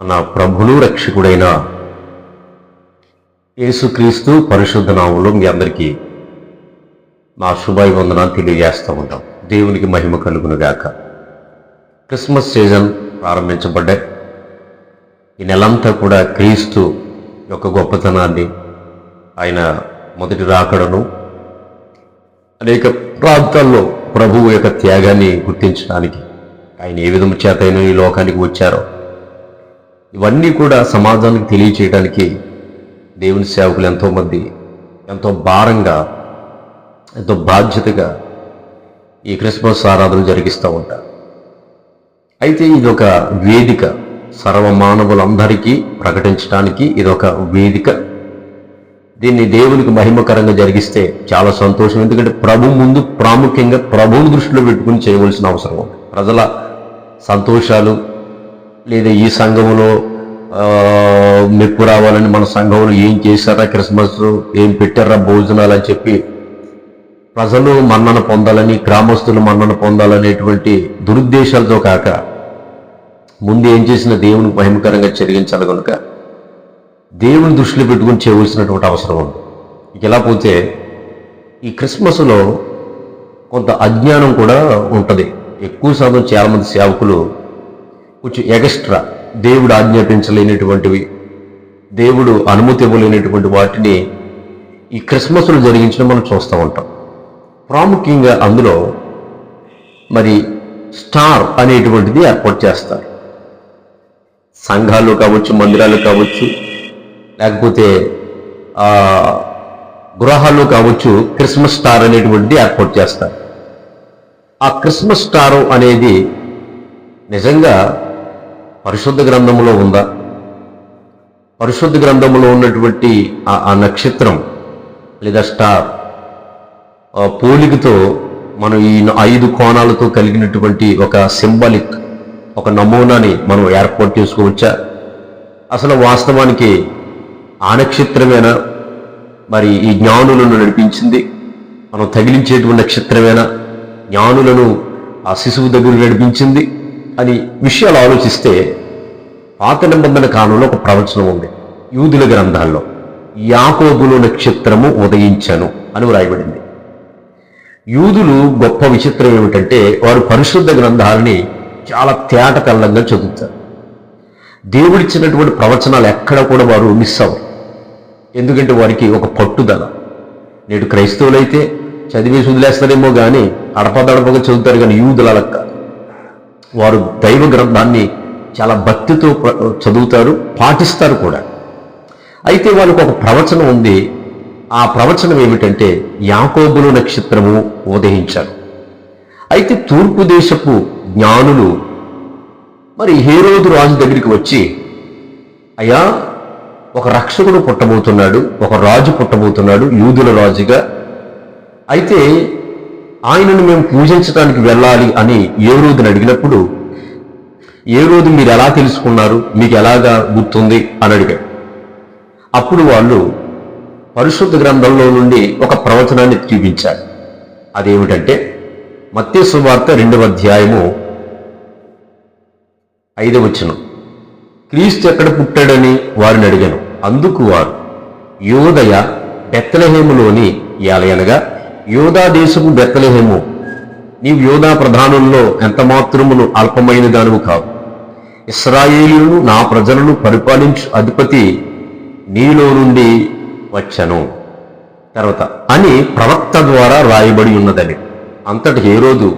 మన ప్రభులు రక్షకుడైన యేసుక్రీస్తు పరిశుద్ధ నామంలో మీ అందరికీ నా శుభాభివందన తెలియజేస్తూ ఉంటాం. దేవునికి మహిమ కలుగునుగాక క్రిస్మస్ సీజన్ ప్రారంభించబడ్డాయి. ఈ నెలంతా కూడా క్రీస్తు యొక్క గొప్పతనాన్ని ఆయన మొదటి రాకడను అనేక ప్రాంతాల్లో ప్రభువు యొక్క త్యాగాన్ని గుర్తించడానికి ఆయన ఏ విధము చేతైనా ఈ లోకానికి వచ్చారో ఇవన్నీ కూడా సమాజానికి తెలియచేయడానికి దేవుని సేవకులు ఎంతోమంది ఎంతో భారంగా ఎంతో బాధ్యతగా ఈ క్రిస్మస్ ఆరాధన జరిగిస్తూ ఉంటారు. అయితే ఇదొక వేదిక సర్వమానవులందరికీ ప్రకటించడానికి ఇదొక వేదిక. దీన్ని దేవునికి మహిమకరంగా జరిగిస్తే చాలా సంతోషం. ఎందుకంటే ప్రభు ముందు ప్రాముఖ్యంగా ప్రభువుని దృష్టిలో పెట్టుకుని చేయవలసిన అవసరం ఉంది. ప్రజల సంతోషాలు లేదా ఈ సంఘంలో మెప్పు రావాలని మన సంఘంలో ఏం చేశారా? క్రిస్మస్ ఏం పెట్టారా? భోజనాలు అని చెప్పి ప్రజలు మన్నన పొందాలని గ్రామస్తులు మన్నన పొందాలనేటువంటి దురుద్దేశాలతో కాక ముందు ఏం చేసిన దేవుని మహిమకరంగా చెరిగించాలి కనుక దేవుని దృష్టిలో పెట్టుకుని చేయవలసినటువంటి అవసరం ఉంది. ఇలా పోతే ఈ క్రిస్మస్లో కొంత అజ్ఞానం కూడా ఉంటుంది. ఎక్కువ శాతం చాలామంది సేవకులు కొంచెం ఎగస్ట్రా దేవుడు ఆజ్ఞాపించలేనటువంటివి దేవుడు అనుమతి ఇవ్వలేనటువంటి వాటిని ఈ క్రిస్మస్లో జరిగించడం మనం చూస్తూ ఉంటాం. ప్రాముఖ్యంగా అందులో మరి స్టార్ అనేటువంటిది ఏర్పాటు చేస్తారు. సంఘాలు కావచ్చు మందిరాలు కావచ్చు లేకపోతే గృహాలు కావచ్చు క్రిస్మస్ స్టార్ అనేటువంటిది ఏర్పాటు చేస్తారు. ఆ క్రిస్మస్ స్టార్ అనేది నిజంగా పరిశుద్ధ గ్రంథంలో ఉందా? పరిశుద్ధ గ్రంథంలో ఉన్నటువంటి ఆ- నక్షత్రం లేదా స్టార్ పోలికతో మనం ఈ ఐదు కోణాలతో కలిగినటువంటి ఒక సింబాలిక్ ఒక నమూనాని మనం ఏర్పాటు చేసుకోవచ్చా? అసలు వాస్తవానికి ఆ నక్షత్రమేనా? మరి ఈ జ్ఞానులను నడిపించింది మనం తగిలించేటువంటి నక్షత్రమేనా? జ్ఞానులను ఆ శిశువు దగ్గర నడిపించింది అని విషయాలు ఆలోచిస్తే పాత నిబంధన కాలంలో ఒక ప్రవచనం ఉంది. యూదుల గ్రంథాల్లో యాకోబులు నక్షత్రము ఉదయించను అని వ్రాయబడింది. యూదులు గొప్ప విచిత్రం ఏమిటంటే వారు పరిశుద్ధ గ్రంథాలని చాలా తేట తెల్లంగా చదువుతారు. దేవుడిచ్చినటువంటి ప్రవచనాలు ఎక్కడ కూడా వారు మిస్ అవ్వరు. ఎందుకంటే వారికి ఒక పట్టుదల. నేడు క్రైస్తవులైతే చదివేసి వదిలేస్తారేమో కానీ అడపదడపగా చదువుతారు కానీ యూదుల లెక్క వారు దైవ గ్రంథాన్ని చాలా భక్తితో చదువుతారు పాటిస్తారు కూడా. అయితే వాళ్ళకు ఒక ప్రవచనం ఉంది. ఆ ప్రవచనం ఏమిటంటే యాకోబులు నక్షత్రము ఉదయించారు. అయితే తూర్పు దేశపు జ్ఞానులు మరి హేరోదు రాజు దగ్గరికి వచ్చి అయ్యా ఒక రక్షకుడు పుట్టబోతున్నాడు ఒక రాజు పుట్టబోతున్నాడు యూదుల రాజుగా. అయితే ఆయనను మేము పూజించడానికి వెళ్ళాలి అని ఏ రోజుని అడిగినప్పుడు ఏ రోజు మీరు ఎలా తెలుసుకున్నారు? మీకు ఎలాగా గుర్తుంది? అని అడిగాడు. అప్పుడు వాళ్ళు పరిశుద్ధ గ్రంథంలో నుండి ఒక ప్రవచనాన్ని చూపించారు. అదేమిటంటే మత్తే సువార్త రెండవ అధ్యాయము ఐదవ వచనం. క్రీస్తు ఎక్కడ పుట్టాడని వారిని అడిగాను. అందుకు వారు యోదయ బెత్తలహేములోని ఏలయనగా యోధా దేశపు బెత్తలహేము నీవు యోధా ప్రధానుల్లో ఎంత మాత్రమును అల్పమైన దానివు కావు. ఇస్రాయేలును నా ప్రజలను పరిపాలించు అధిపతి నీలో నుండి వచ్చను. తర్వాత అని ప్రవక్త ద్వారా రాయబడి ఉన్నదని. అంతటి ఏ రోజు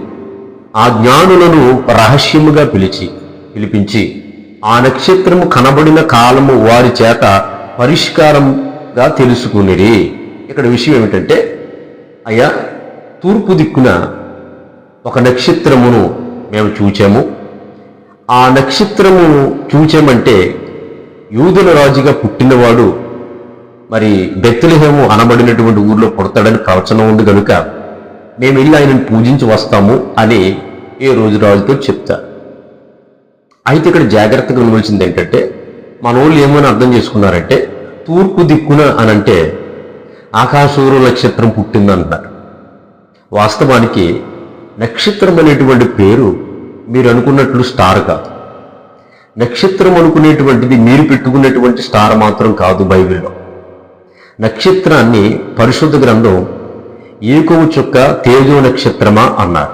ఆ జ్ఞానులను రహస్యముగా పిలిచి పిలిపించి ఆ నక్షత్రము కనబడిన కాలము వారి చేత పరిష్కారంగా తెలుసుకునిరి. ఇక్కడ విషయం ఏమిటంటే అయ్యా తూర్పు దిక్కున ఒక నక్షత్రమును మేము చూచాము. ఆ నక్షత్రము చూచామంటే యూదుల రాజుగా పుట్టినవాడు మరి బెత్తులహేము అనబడినటువంటి ఊర్లో పుడతాడని ప్రవచనం ఉంది కనుక మేము వెళ్ళి ఆయనను పూజించి వస్తాము అని ఏ రోజు రాజుతో చెప్తా. అయితే ఇక్కడ జాగ్రత్తగా ఉండవలసింది ఏంటంటే మన వాళ్ళు ఏమని అర్థం చేసుకున్నారంటే తూర్పు దిక్కున అనంటే ఆకాశూరు నక్షత్రం పుట్టిందంటారు వాస్తవానికి నక్షత్రం అనేటువంటి పేరు మీరు అనుకున్నట్లు స్టార్ కాదు. నక్షత్రం అనుకునేటువంటిది మీరు పెట్టుకునేటువంటి స్టార్ మాత్రం కాదు బైబిల్లో. నక్షత్రాన్ని పరిశుద్ధ గ్రంథం ఏకవు చుక్క తేజో నక్షత్రమా అన్నారు.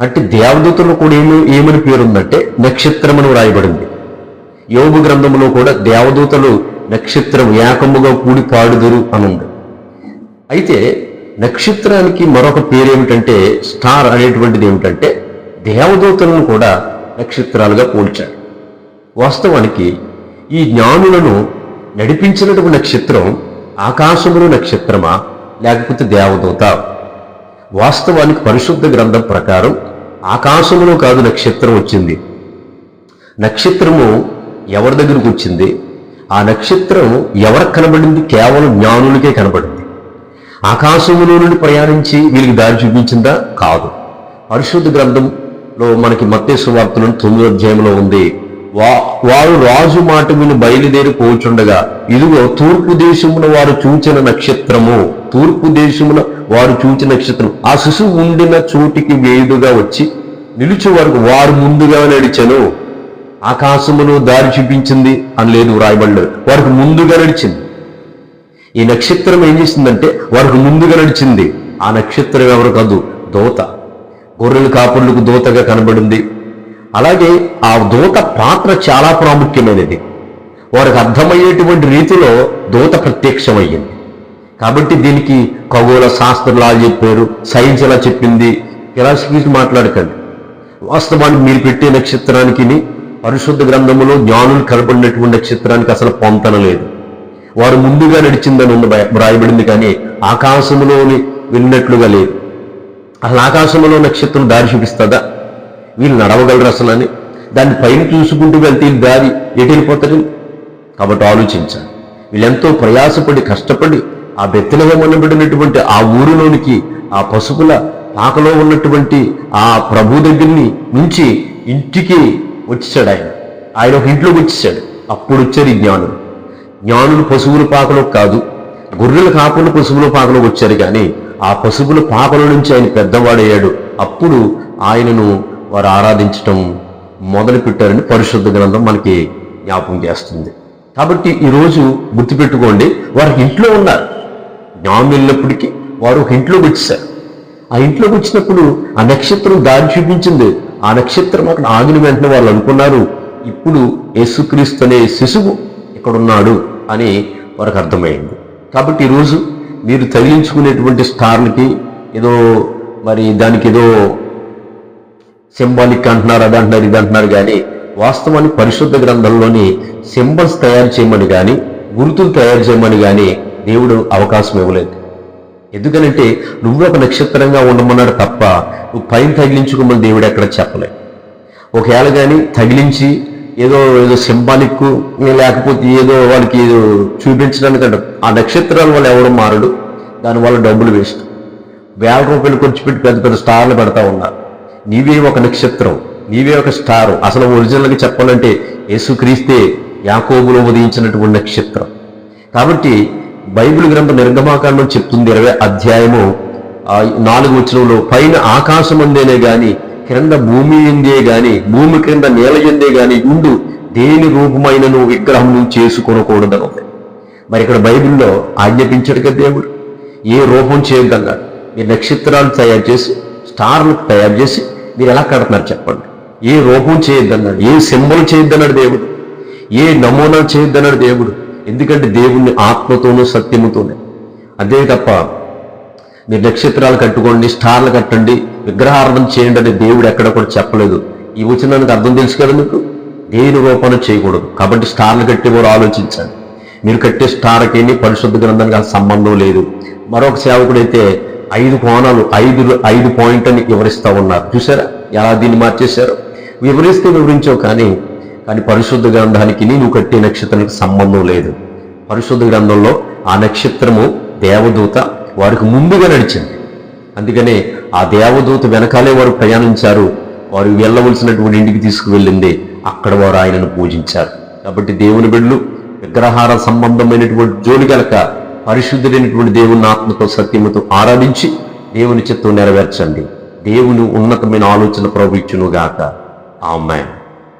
అంటే దేవదూతలు కూడా ఏమి ఏమని పేరుందంటే నక్షత్రమని వ్రాయబడింది. యోగు గ్రంథంలో కూడా దేవదూతలు నక్షత్రం ఏకముగా కూడి పాడుదురు అనుంది. అయితే నక్షత్రానికి మరొక పేరు ఏమిటంటే స్టార్ అనేటువంటిది ఏమిటంటే దేవదూతలను కూడా నక్షత్రాలుగా పోల్చాడు. వాస్తవానికి ఈ జ్ఞానులను నడిపించినటువంటి నక్షత్రం ఆకాశములు నక్షత్రమా లేకపోతే దేవదూత? వాస్తవానికి పరిశుద్ధ గ్రంథం ప్రకారం ఆకాశములో కాదు నక్షత్రం వచ్చింది. నక్షత్రము ఎవరి దగ్గరకు వచ్చింది? ఆ నక్షత్రం ఎవరికి కనబడింది? కేవలం జ్ఞానులకే కనబడింది. ఆకాశములో నుండి ప్రయాణించి వీరికి దారి చూపించిందా? కాదు. పరిశుద్ధ గ్రంథంలో మనకి మత్తేసు వార్తలను తొమ్మిదో అధ్యాయంలో ఉంది. వా వారు రాజు మాట విని బయలుదేరి పోచుండగా ఇదిగో తూర్పు దేశమున వారు చూచిన నక్షత్రము తూర్పు దేశమున వారు చూచిన నక్షత్రం ఆ శిశువు ఉండిన చోటికి వేదుగా వచ్చి నిలిచి వరకు వారు ముందుగా నడిచను. ఆకాశమును దారి చూపించింది అని లేదు వ్రాయబడలేదు. వారికి ముందుగా నడిచింది. ఈ నక్షత్రం ఏం చేసిందంటే వారికి ముందుగా నడిచింది. ఆ నక్షత్రం ఎవరు కాదు? దోత. గొర్రెలు కాపురులకు దోతగా కనబడింది. అలాగే ఆ దూత పాత్ర చాలా ప్రాముఖ్యమైనది. వారికి అర్థమయ్యేటువంటి రీతిలో దూత ప్రత్యక్షమయ్యింది. కాబట్టి దీనికి ఖగోళ శాస్త్రులు అలా చెప్పారు సైన్స్ ఎలా చెప్పింది. ఫిలాసఫీస్ మాట్లాడకండి. వాస్తవానికి మీరు పెట్టే నక్షత్రానికి పరిశుద్ధ గ్రంథంలో జ్ఞానులు కనబడినటువంటి నక్షత్రానికి అసలు పొంతన లేదు. వారు ముందుగా నడిచిందని ఉన్న వ్రాయబడింది కానీ ఆకాశములోని వెళ్ళినట్లుగా లేదు. అసలు ఆకాశంలో నక్షత్రం దారి చూపిస్తుందా? వీళ్ళు నడవగలరు అసలు అని? దాన్ని పైన చూసుకుంటూ వెళ్తే దారి ఎటు వెళ్ళిపోతారు కాబట్టి ఆలోచించాలి. వీళ్ళెంతో ప్రయాసపడి కష్టపడి ఆ బెత్తలహేమనబడినటువంటి ఆ ఊరిలోనికి ఆ పసుపుల పాకలో ఉన్నటువంటి ఆ ప్రభు దగ్గరిని నుంచి ఇంటికి వచ్చాడు ఆయన. ఆయన ఒక ఇంట్లోకి వచ్చేసాడు అప్పుడు వచ్చారు జ్ఞానం జ్ఞానులు పశువుల పాకలో కాదు గొర్రెలు కాకుండా పశువుల పాకలోకి వచ్చారు కానీ ఆ పశువుల పాకల నుంచి ఆయన పెద్దవాడయ్యాడు. అప్పుడు ఆయనను వారు ఆరాధించటం మొదలు పెట్టారని పరిశుద్ధ గ్రంథం మనకి జ్ఞాపం చేస్తుంది. కాబట్టి ఈరోజు గుర్తుపెట్టుకోండి వారు ఇంట్లో ఉన్నారు. జ్ఞానం వెళ్ళినప్పటికీ వారు ఒక ఇంట్లోకి వచ్చేసారు ఆ ఇంట్లోకి వచ్చినప్పుడు ఆ నక్షత్రం దారి చూపించింది. ఆ నక్షత్రం అక్కడ ఆగిన వెంటనే వాళ్ళు అనుకున్నారు ఇప్పుడు యేసుక్రీస్తు అనే శిశువు ఇక్కడ ఉన్నాడు అని వారికి అర్థమైంది. కాబట్టి ఈరోజు మీరు తగిలించుకునేటువంటి స్టార్లకి ఏదో మరి దానికి ఏదో సింబాలిక్ అంటున్నారు అది అంటున్నారు ఇది అంటున్నారు కానీ వాస్తవానికి పరిశుద్ధ గ్రంథంలోని సింబల్స్ తయారు చేయమని కానీ గుర్తులు తయారు చేయమని కానీ దేవుడు అవకాశం ఇవ్వలేదు. ఎందుకనంటే నువ్వు ఒక నక్షత్రంగా ఉండమన్నాడు తప్ప నువ్వు పైన తగిలించుకోమని దేవుడు ఎక్కడ చెప్పలే ఒకవేళ కానీ తగిలించి ఏదో ఏదో సింబాలిక్ లేకపోతే ఏదో వాళ్ళకి ఏదో చూపించడానికి అంటారు ఆ నక్షత్రాలు వాళ్ళు ఎవరు మారడు? దానివల్ల డబ్బులు వేస్ట్. వేల రూపాయలు ఖర్చు పెట్టి పెద్ద పెద్ద స్టార్లు పెడతా ఉన్నారు. నీవే ఒక నక్షత్రం నీవే ఒక స్టార్. అసలు ఒరిజినల్గా చెప్పాలంటే యేసుక్రీస్తే యాకోబులో ఉదయించినటువంటి నక్షత్రం. కాబట్టి బైబిల్ గ్రంథ నిర్గమాకాండం చెప్తుంది ఇరవై అధ్యాయము నాలుగు వచనంలో పైన ఆకాశం అందేనే కానీ క్రింద భూమి ఎందే గాని భూమి క్రింద నేల ఎందే గాని ఉండు దేని నువ్వు విగ్రహం చేసుకొనకూడదని. ఉంది మరి ఇక్కడ బైబిల్లో ఆజ్ఞాపించాడు కదా దేవుడు. ఏ రూపం చేయొద్దన్నాడు మీరు నక్షత్రాలు తయారు చేసి స్టార్లు తయారు చేసి మీరు ఎలా కడుతున్నారు చెప్పండి? ఏ రూపం చేయొద్దన్నాడు ఏ సింబల్ చేయొద్దన్నాడు దేవుడు? ఏ నమూనా చేయొద్దన్నాడు దేవుడు? ఎందుకంటే దేవుణ్ణి ఆత్మతోనూ సత్యముతోనే. అంతే తప్ప మీరు నక్షత్రాలు కట్టుకోండి స్టార్లు కట్టండి విగ్రహార్థం చేయండి అని దేవుడు ఎక్కడ కూడా చెప్పలేదు. ఈ వచనానికి అర్థం తెలుసు కదా మీకు? దేని రూపాన చేయకూడదు. కాబట్టి స్టార్లు కట్టేవారు ఆలోచించాలి మీరు కట్టే స్టార్కి పరిశుద్ధ గ్రంథానికి అసలు సంబంధం లేదు. మరొక సేవకుడైతే ఐదు కోణాలు ఐదు ఐదు పాయింట్ అని వివరిస్తూ ఉన్నారు. చూసారా ఎలా దీన్ని మార్చేశారు? వివరిస్తే వివరించావు కానీ కానీ పరిశుద్ధ గ్రంథానికి నువ్వు కట్టే నక్షత్రానికి సంబంధం లేదు. పరిశుద్ధ గ్రంథంలో ఆ నక్షత్రము దేవదూత వారికి ముందుగా నడిచింది. అందుకనే ఆ దేవదూత వెనకాలే వారు ప్రయాణించారు. వారు వెళ్ళవలసినటువంటి ఇంటికి తీసుకువెళ్ళింది. అక్కడ వారు ఆయనను పూజించారు. కాబట్టి దేవుని బిడ్డలు విగ్రహార సంబంధమైనటువంటి జోలి గలక పరిశుద్ధుడైనటువంటి దేవుని ఆత్మతో సత్యముతో ఆరాధించి దేవుని చిత్తం నెరవేర్చండి. దేవుని ఉన్నతమైన ఆలోచన ప్రవహించునుగాక ఆమె